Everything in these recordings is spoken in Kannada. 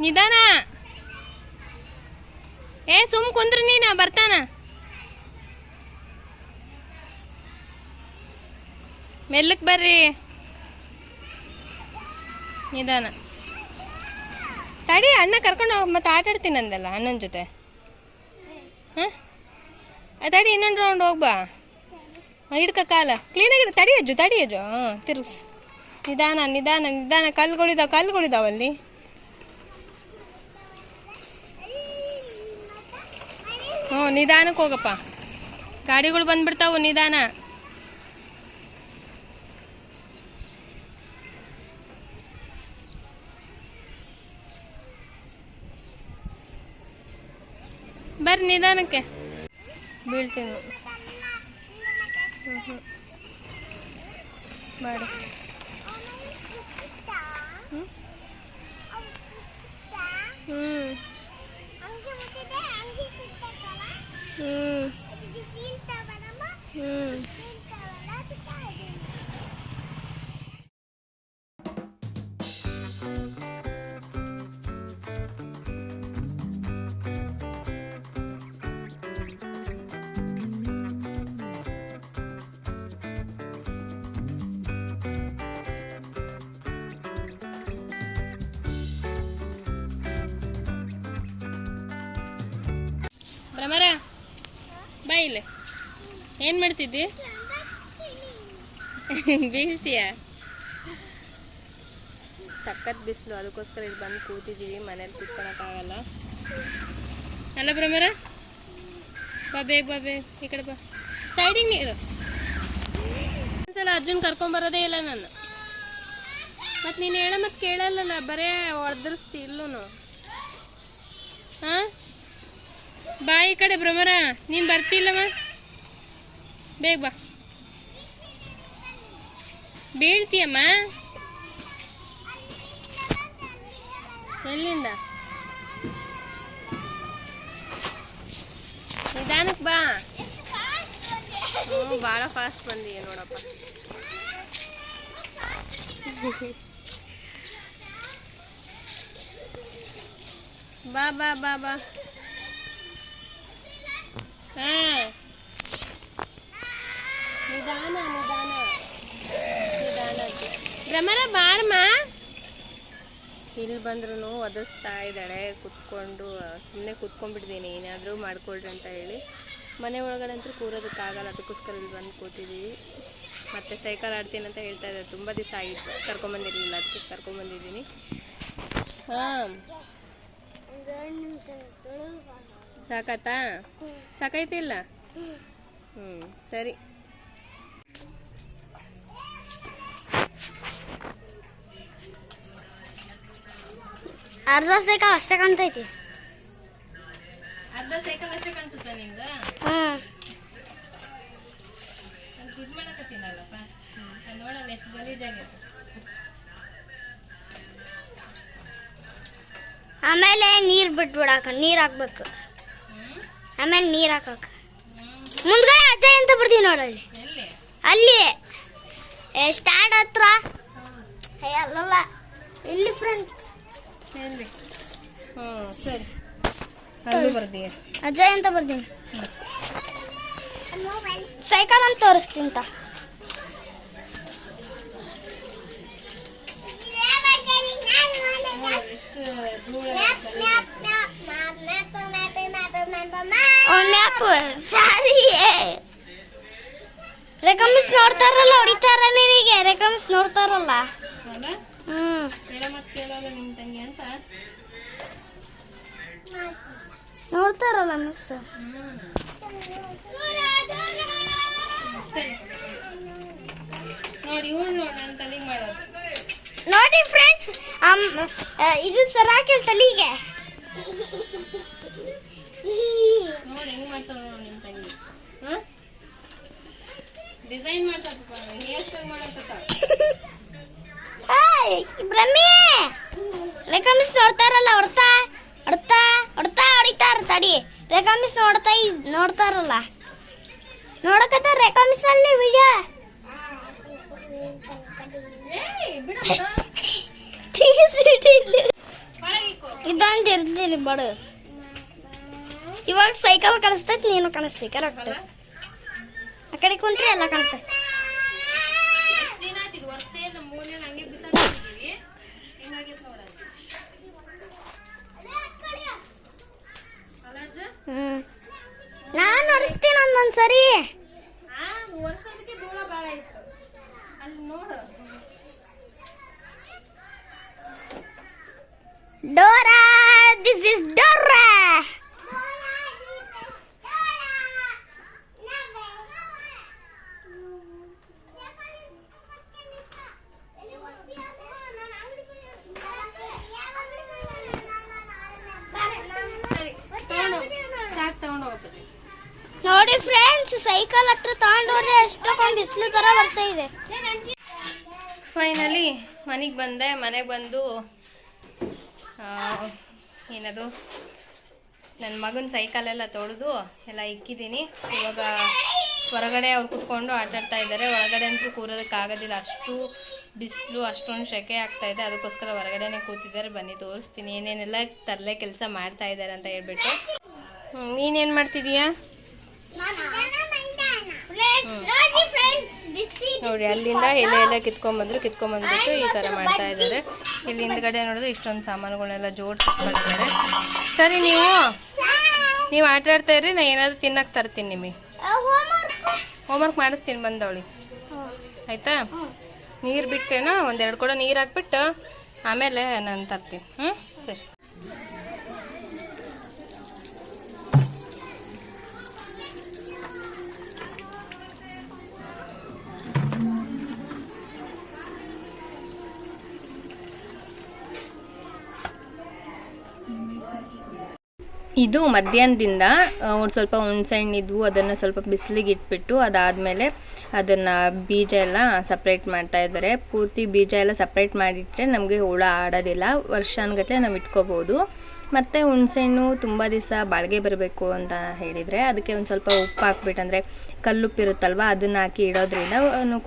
ನಿಧಾನ. ಏ, ಸುಮ್ ಕುಂದ್ರ ನೀನ ಬರ್ತಾನ. ಮೆಲ್ಲಕ್ ಬರ್ರಿ. ನಿಧಾನ. ತಡಿ, ಅಣ್ಣ ಕರ್ಕೊಂಡು ಮತ್ತೆ ಆಟ ಆಡ್ತೀನಿ ಅಂದಲ್ಲ, ಅಣ್ಣನ ಜೊತೆ. ಹಾಂ? ತಡಿ, ಇನ್ನೊಂದು ರೌಂಡ್ ಹೋಗ್ಬಾ ಹಿಡ್ಕ ಕಾಲ. ಕ್ಲೀನಾಗಿ ತಡಿ ಅಜ್ಜು ತಡಿ ಅಜ್ಜು. ಹಾಂ, ತಿರುಗ್ಸ್. ನಿಧಾನ ನಿಧಾನ ನಿಧಾನ. ಕಲ್ಗಳಿದಾವ ಕಲ್ಗಳಿದಾವ ಅಲ್ಲಿ ಹ್ಞೂ ನಿಧಾನಕ್ಕೆ ಹೋಗಪ್ಪ. ಗಾಡಿಗಳು ಬಂದ್ಬಿಡ್ತಾವು ನಿಧಾನ. ಬರ್ರಿ ನಿಧಾನಕ್ಕೆ. ಬೀಳ್ತೀನಿ. ಮಾಡು. ಇಲ್ಲಿ. ಏನ್ ಮಾಡ್ತಿದ್ದಿ? ಬೀಳ್ತೀಯ? ಸಖತ್ ಬಿಸಿಲು, ಅದಕ್ಕೋಸ್ಕರ ಇಲ್ಲಿ ಬಂದು ಕೂತಿದ್ದೀವಿ ಮನೇಲಿ ಕೂತ್ಕೊಳಕ್ಕಾಗಲ್ಲ. ಅಲ್ಲ ಬ್ರಹ್ಮರ ಬಾ ಬೇಗ ಬಾ ಬೇಗ, ಈ ಕಡೆ ಬಾ. ಸೈಡಿಗೆ ನೀರು ಒಂದ್ಸಲ ಅರ್ಜುನ್ ಕರ್ಕೊಂಬರೋದೇ ಇಲ್ಲ ನಾನು ಮತ್ತೆ ನೀನು ಹೇಳ ಮತ್ತೆ ಕೇಳಲ್ಲಲ್ಲ ಬರೇ ಹೊಡೆದಿರಿಸ್ತಿ ಇಲ್ಲೂ ಹಾಂ? ಬಾ ಈ ಕಡೆ ಭ್ರಮರ. ನೀನು ಬರ್ತಿಲ್ಲಮ್ಮ. ಬೇಗ ಬಾ. ಬೀಳ್ತೀಯಮ್ಮ? ಎಲ್ಲಿಂದ? ನಿಧಾನಕ್ಕೆ ಬಾ. ಹ್ಞೂ ಭಾಳ ಫಾಸ್ಟ್ ಬಂದಿ ನೋಡಪ್ಪ. ಬಾ ಬಾ ಬಾ ಬಾ. ನಿಧಾನ ನಿಧಾನ. ನಿಧಾನ. ಭ್ರಮರ ಬಾರಮ್ಮ ಇಲ್ಲಿ ಬಂದ್ರು ಒದಿಸ್ತಾ ಇದ್ದಾಳೆ ಕುತ್ಕೊಂಡು ಸುಮ್ಮನೆ ಕುತ್ಕೊಂಡ್ಬಿಟ್ಟಿದ್ದೀನಿ ಏನಾದರೂ ಮಾಡ್ಕೊಳ್ರಿ ಅಂತ ಹೇಳಿ. ಮನೆ ಒಳಗಡೆ ಅಂತೂ ಕೂರೋದಕ್ಕಾಗಲ್ಲ ಅದಕ್ಕೋಸ್ಕರ ಇಲ್ಲಿ ಬಂದು ಕೂತಿದ್ದೀವಿ ಮತ್ತೆ ಸೈಕಲ್ ಆಡ್ತೀನಿ ಅಂತ ಹೇಳ್ತಾ ಇದ್ದಾರೆ ತುಂಬ ದಿವಸ ಆಗಿತ್ತು ಕರ್ಕೊಂಬಂದಿರಲಿಲ್ಲ ಅದಕ್ಕೆ ಕರ್ಕೊಂಬಂದಿದ್ದೀನಿ. ಹಾಂ. ಸಾಕಾತಾ ಸಾಕೈತಿಲ್ಲ ಹ್ಞೂ ಸರಿ. ಅರ್ಧ ಸೈಕಲ್ ಅಷ್ಟೇ ಕಾಣ್ತೈತಿ. ಅರ್ಧ ಸೈಕಲ್ ಅಷ್ಟೇ ಕಾಣಿಸುತ್ತಾ ನಿಂದ? ಮಾಡಕತ್ತೀನಲ್ಲಪ್ಪ. ಎಷ್ಟು ಗಲೀಜಾಗೈತೆ ಆಮೇಲೆ ನೀರು ಬಿಟ್ಬಿಡಾಕ ನೀರ್ ಹಾಕ್ಬೇಕು. ಆಮೇಲೆ ನೀರ್ ಹಾಕಕ್. ಹ್ಞೂ ಮುಂದ್ಗಡೆ ಅಜ್ಜಯ್ ಅಂತ ಬರ್ತೀವಿ ನೋಡಲ್ಲಿ ಅಲ್ಲಿ. ಸ್ಟ್ಯಾಂಡ್ ಹತ್ರ. ಅಲ್ಲಲ್ಲ. ಇಲ್ಲಿ ಫ್ರೆಂಡ್ ಹ್ಞೂ ಸರಿ. ಅಲ್ಲೂ ಅಜಯ್ ಅಂತ ಬರ್ತೀನಿ. ಸೈಕಲ್ ಅಂತ ತೋರಿಸ್ತೀನಿ ಅಂತ ಎಷ್ಟು ಓ ಮ್ಯಾಪ್ ಸಾರಿ ರೆಕಮೆಂಡ್ಸ್ ನೋಡ್ತಾರಲ್ಲ ಹೊಡಿತಾರ ನಿನಗೆ ರೆಕಮೆಂಡ್ಸ್ ನೋಡ್ತಾರಲ್ಲ ನೋಡ್ತಾರಲ್ಲ ಮಿಸ್ ನೋಡಿ ಫ್ರೆಂಡ್ಸ್ ಇದು ಸರ ಹಾಕಿಲ್ ತಲಿಗೆ ನೋಡಿ ಹೆಂಗ್ ಮಾಡ್ತಾಳ ನೋಡಿ ನಿಮ್ಮ ತಂಗಿ? ಹಾಂ? ಡಿಸೈನ್ ಮಾಡ್ತಾರಪ್ಪ ಹೇರ್ ಸ್ಟೈಲ್ ಮಾಡತ್ತ ಬ್ರಹ್ಮಿ! ರೆಕಮಿಸ್ ನೋಡ್ತಾರಲ್ಲ ಹೊಡ್ತಾ ಹೊಡ್ತಾ ಹೊಡ್ತಾ ಹೊಡಿತಾರ ತಡಿ. ರೇಖಾಮಿಸ್ ನೋಡ್ತಾ ನೋಡ್ತಾರಲ್ಲ ನೋಡಕತ್ತ ರೇಖಾಮಿಸ್ ಅಲ್ಲಿ ವಿಡಿಯೋ. ಒಳಗಿಕ್ಕೋ ತೋರಿಸ್ತೀನಿ ಬಡು. ಇವಾಗ ಸೈಕಲ್ ಕಾಣಿಸ್ತೈತಿ ನೀನು ಕಾಣಿಸ್ತಿ ಕರೆಕ್ಟ್ ಆ ಕಡೆ ಕುಂತ್ರೆ ಎಲ್ಲ ಕಾಣಿಸ್ತೈತಿ. ನಾನು ಅರಿಸ್ತೀನಿ ಆಯ್ತು ಇದು ವರ್ಷ ದಿಸ್ ಇಸ್ ಹಂಗೆ ಸೈಕಲ್ ಹತ್ರ ತಗೊಂಡೋದ್ರೆ ಎಷ್ಟೊಂದು ಬಿಸಿಲು ತರ ಬರ್ತಾ ಇದೆ. ಫೈನಲಿ ಮನೆಗೆ ಬಂದೆ. ಮನೆಗೆ ಬಂದು ಏನದು ನನ್ನ ಮಗನ ಸೈಕಲೆಲ್ಲ ತೊಳೆದು ಎಲ್ಲ ಇಕ್ಕಿದ್ದೀನಿ ಇವಾಗ ಹೊರಗಡೆ ಅವ್ರು ಕುತ್ಕೊಂಡು ಆಟಾಡ್ತಾ ಇದ್ದಾರೆ. ಒಳಗಡೆ ಅಂತೂ ಕೂರೋದಕ್ಕಾಗೋದಿಲ್ಲ ಅಷ್ಟು ಬಿಸಿಲು ಅಷ್ಟೊಂದು ಸೆಕೆ ಆಗ್ತಾ ಇದೆ. ಅದಕ್ಕೋಸ್ಕರ ಹೊರಗಡೆನೆ ಕೂತಿದ್ದಾರೆ. ಬನ್ನಿ ತೋರಿಸ್ತೀನಿ. ಏನೇನೆಲ್ಲ ತರಲೆ ಕೆಲಸ ಮಾಡ್ತಾ ಇದ್ದಾರೆ ಅಂತ ಹೇಳ್ಬಿಟ್ಟು. ನೀನೇನು ನೀನೇನ್ ಮಾಡ್ತಿದೀಯಾ? ನೋಡಿ ಅಲ್ಲಿಂದ ಎಲೆ ಎಲ್ಲ ಕಿತ್ಕೊಂಡ್ಬಂದ್ರು ಕಿತ್ಕೊಂಡ್ಬಂದ್ಬಿಟ್ಟು ಈ ಥರ ಮಾಡ್ತಾ ಇದ್ದಾರೆ. ಇಲ್ಲಿ ಹಿಂದ್ಗಡೆ ನೋಡಿದ್ರೆ ಇಷ್ಟೊಂದು ಸಾಮಾನುಗಳನ್ನೆಲ್ಲ ಜೋಡಿಸ್ಕೊಂಡಿದ್ದಾರೆ ಸರಿ ನೀವು ನೀವು ಆಟ ಆಡ್ತಾ ಇರ್ರಿ ನಾ ಏನಾದರೂ ತಿನ್ನಕ್ಕೆ ತರ್ತೀನಿ ನಿಮಗೆ. ಹೋಮ್ವರ್ಕ್ ಮಾಡಿಸ್ತೀನಿ ಬಂದವಳಿ. ಆಯ್ತಾ? ನೀರು ಬಿಟ್ಟೇನೋ ಒಂದೆರಡು ಕೂಡ ನೀರು ಹಾಕ್ಬಿಟ್ಟು ಆಮೇಲೆ ನಾನು ತರ್ತೀನಿ. ಹ್ಞೂ ಸರಿ. ಇದು ಮಧ್ಯಾಹ್ನದಿಂದ ಒಂದು ಸ್ವಲ್ಪ ಹುಣ್ಸೆಹಣ್ಣಿದ್ವು, ಅದನ್ನು ಸ್ವಲ್ಪ ಬಿಸಿಲಿಗೆ ಇಟ್ಬಿಟ್ಟು ಅದಾದಮೇಲೆ ಅದನ್ನು ಬೀಜ ಎಲ್ಲ ಸಪ್ರೇಟ್ ಮಾಡ್ತಾ ಇದ್ದಾರೆ. ಪೂರ್ತಿ ಬೀಜ ಎಲ್ಲ ಸಪ್ರೇಟ್ ಮಾಡಿಟ್ರೆ ನಮಗೆ ಹುಳ ಆಡೋದಿಲ್ಲ. ವರ್ಷಾನುಗಟ್ಟಲೆ ನಾವು ಇಟ್ಕೋಬೋದು. ಮತ್ತು ಹುಣ್ಸೆಹಣ್ಣು ತುಂಬ ದಿವಸ ಬಾಳಿಗೆ ಬರಬೇಕು ಅಂತ ಹೇಳಿದರೆ ಅದಕ್ಕೆ ಒಂದು ಸ್ವಲ್ಪ ಉಪ್ಪು ಹಾಕ್ಬಿಟ್ಟು ಅಂದರೆ ಕಲ್ಲುಪ್ಪಿರುತ್ತಲ್ವ ಅದನ್ನು ಹಾಕಿ ಇಡೋದ್ರಿಂದ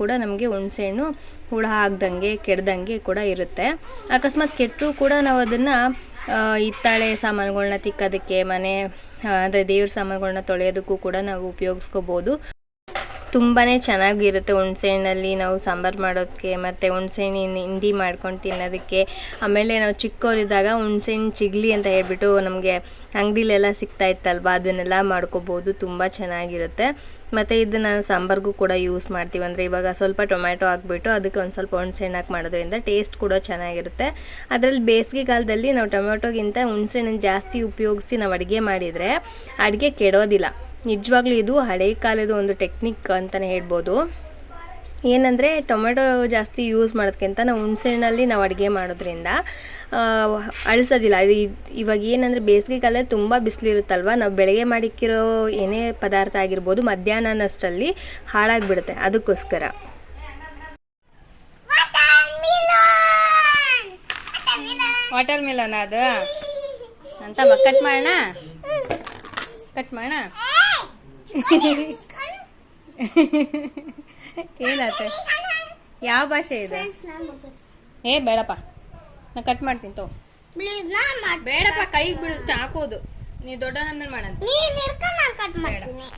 ಕೂಡ ನಮಗೆ ಹುಣ್ಸೆಹಣ್ಣು ಹುಳ ಆಗ್ದಂಗೆ, ಕೆಡ್ದಂಗೆ ಕೂಡ ಇರುತ್ತೆ. ಅಕಸ್ಮಾತ್ ಕೆಟ್ಟರೂ ಕೂಡ ನಾವು ಅದನ್ನು ಹಿತ್ತಾಳೆ ಸಾಮಾನುಗಳನ್ನ ತಿಕ್ಕೋದಕ್ಕೆ ಮನೆ ಅಂದರೆ ದೇವ್ರ ಸಾಮಾನುಗಳನ್ನ ತೊಳೆಯೋದಕ್ಕೂ ಕೂಡ ನಾವು ಉಪಯೋಗಿಸ್ಕೋಬೋದು. ತುಂಬಾ ಚೆನ್ನಾಗಿರುತ್ತೆ ಹುಣ್ಸೆಹಣ್ಣಲ್ಲಿ ನಾವು ಸಾಂಬಾರು ಮಾಡೋದಕ್ಕೆ, ಮತ್ತು ಹುಣ್ಸೆಹಣ್ಣಿನ ಹಿಂಡಿ ಮಾಡ್ಕೊಂಡು ತಿನ್ನೋದಕ್ಕೆ. ಆಮೇಲೆ ನಾವು ಚಿಕ್ಕವರಿದ್ದಾಗ ಹುಣ್ಸೆಹಣ್ಣು ಚಿಗ್ಲಿ ಅಂತ ಹೇಳ್ಬಿಟ್ಟು ನಮಗೆ ಅಂಗಡಿಲೆಲ್ಲ ಸಿಗ್ತಾ ಇತ್ತಲ್ವ, ಅದನ್ನೆಲ್ಲ ಮಾಡ್ಕೋಬೋದು, ತುಂಬ ಚೆನ್ನಾಗಿರುತ್ತೆ. ಮತ್ತು ಇದನ್ನು ಸಾಂಬಾರಿಗೂ ಕೂಡ ಯೂಸ್ ಮಾಡ್ತೀವಿ. ಅಂದರೆ ಇವಾಗ ಸ್ವಲ್ಪ ಟೊಮ್ಯಾಟೊ ಹಾಕ್ಬಿಟ್ಟು ಅದಕ್ಕೆ ಒಂದು ಸ್ವಲ್ಪ ಹುಣ್ಸೆಹಣ್ಣು ಹಾಕಿ ಮಾಡೋದ್ರಿಂದ ಟೇಸ್ಟ್ ಕೂಡ ಚೆನ್ನಾಗಿರುತ್ತೆ. ಅದರಲ್ಲಿ ಬೇಸಿಗೆಗಾಲದಲ್ಲಿ ನಾವು ಟೊಮ್ಯಾಟೊಗಿಂತ ಹುಣ್ಸೆಹಣ್ಣನ್ನು ಜಾಸ್ತಿ ಉಪಯೋಗಿಸಿ ನಾವು ಅಡುಗೆ ಮಾಡಿದರೆ ಅಡುಗೆ ಕೆಡೋದಿಲ್ಲ. ನಿಜವಾಗ್ಲೂ ಇದು ಹಳೆ ಕಾಲದ ಒಂದು ಟೆಕ್ನಿಕ್ ಅಂತಲೇ ಹೇಳ್ಬೋದು. ಏನಂದರೆ ಟೊಮೆಟೊ ಜಾಸ್ತಿ ಯೂಸ್ ಮಾಡೋದಕ್ಕಿಂತ ನಾವು ಹುಣ್ಸೆಹಣ್ಣಲ್ಲಿ ನಾವು ಅಡುಗೆ ಮಾಡೋದ್ರಿಂದ ಅಳಿಸೋದಿಲ್ಲ. ಇದು ಇವಾಗ ಏನಂದರೆ ಬೇಸಿಗೆಗಾಲದಲ್ಲಿ ತುಂಬ ಬಿಸಿಲಿರುತ್ತಲ್ವ? ನಾವು ಬೆಳಗ್ಗೆ ಮಾಡಿಕ್ಕಿರೋ ಏನೇ ಪದಾರ್ಥ ಆಗಿರ್ಬೋದು ಮಧ್ಯಾಹ್ನನಷ್ಟರಲ್ಲಿ ಹಾಳಾಗಿಬಿಡುತ್ತೆ. ಅದಕ್ಕೋಸ್ಕರ. ವಾಟರ್ ಮಿಲನ್ ಅದು? ಅಂತ ಕಟ್ ಮಾಡೋಣ? ಕಟ್ ಮಾಡೋಣ? ಏನಾತ ಯಾವ ಭಾಷೆ ಇದೆ? ಏ ಬೇಡಪ್ಪ. ನಾ ಕಟ್ ಮಾಡ್ತೀನಿ ತೋ ಪ್ಲೀಸ್ ನಾ ಮಾಡ್ ಬೇಡಪ್ಪ ಕೈಗೆ ಬಿಡು ಚಾಕೋದು. ನೀ ದೊಡ್ಡ ನಮ್ಮನ್ನ ಮಾಡಂತ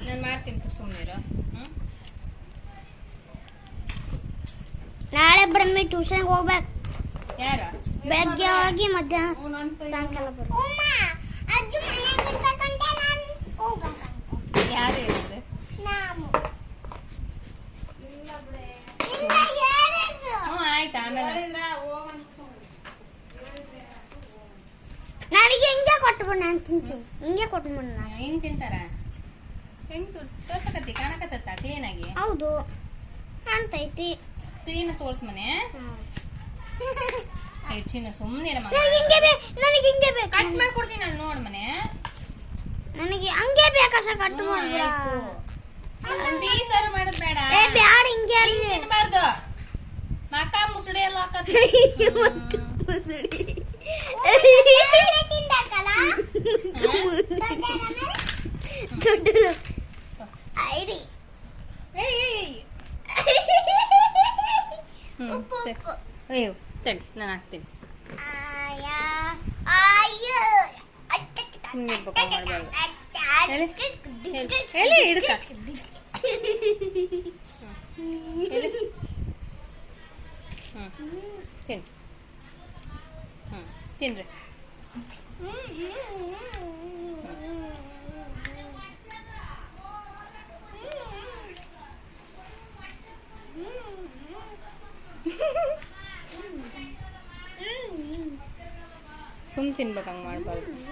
ನಾನು ಮಾಡ್ತೀನಿ. ಸುಮ್ಮನೆ ನಾಳೆ ಬ್ರಹ್ಮಿ ಟ್ಯೂಷನ್ಗೆ ಹೋಗ್ಬೇಕು. ಯಾರು? ಬೆಳಗ್ಗೆ ಹೋಗಿ ಮಧ್ಯಾಹ್ನ ಸಾಯಂಕಾಲ ಬರ್ಬೇಕು ಯಾರು ಹೇಳಿದ್ರೆ ಹ್ಞೂ ಆಯ್ತು ಆಮೇಲೆ ನನಗೆ ಹಿಂಗೆ ಕೊಟ್ಬಿಡು ನಾನು ತಿಂತೀನಿ. ಹಿಂಗೆ ಕೊಟ್ಬಿಡು ನಾನು. ಹೆಂಗ್ ತಿಂತಾರ? ಹೆಂಗ್ ತೋರ್ಸಕತ್ತಿ ಕಾಣಕತ್ತ ಕ್ಲೀನಾಗಿ? ಹೌದು. ಅಂತೈತಿ ಕ್ಲೀನ್ ತೋರ್ಸ್ ಮನೆ. ಹೆಚ್ಚಿನ ಸುಮ್ಮನೆ ನನಗೆ ಹಿಂಗೆ ಬೇಕು ನನಗೆ ಹಿಂಗೆ ಬೇಕು. ಕಟ್ ಮಾಡ್ಕೊಡ್ತೀನಿ ನಾನು ನೋಡು ಮನೆ. ನನಗೆ ಹಂಗೆ ಬೇಕಷ್ಟ ಕಟ್ ಮಾಡ್ಬಿಡ. ಬೀಸರು ಮಾಡೋದ್ ಬೇಡ ಏ ಬ್ಯಾಡ ಹಿಂಗೆ ಹಿಂಗ್ ಅಲ್ಲಿ ತಿನ್ಬಾರ್ದು ಮಕ ಮುಸುಡಿ. ಎಲ್ಲ ಹಾಕತ್ತಿ ದೊಡ್ಡದು. ಐಡಿ. ಏಯ್ ಏಯ್ ಹ್ಞೂ ಸರಿ. ಅಯ್ಯೋ ತಡಿ ನಾನು ಹಾಕ್ತೀನಿ. ಆಯಾ ಆಯ ಅಚ್ಚ ಸುಮ್ಮನೆ ಇರ್ಬೇಕು ಹಂಗೆ ಮಾಡಬಾರ್ದು ಎಲ್ಲಿ ಎಲ್ಲಿ? ಎಲ್ಲಿ ಹಿಡ್ಕ ಎಲ್ಲಿ ಹ್ಞೂ ತಿನ್ ತಿನ್ರಿ. ಸುಮ್ ತಿನ್ಬೇಕು ಹಂಗೆ ಮಾಡಬಾರ್ದು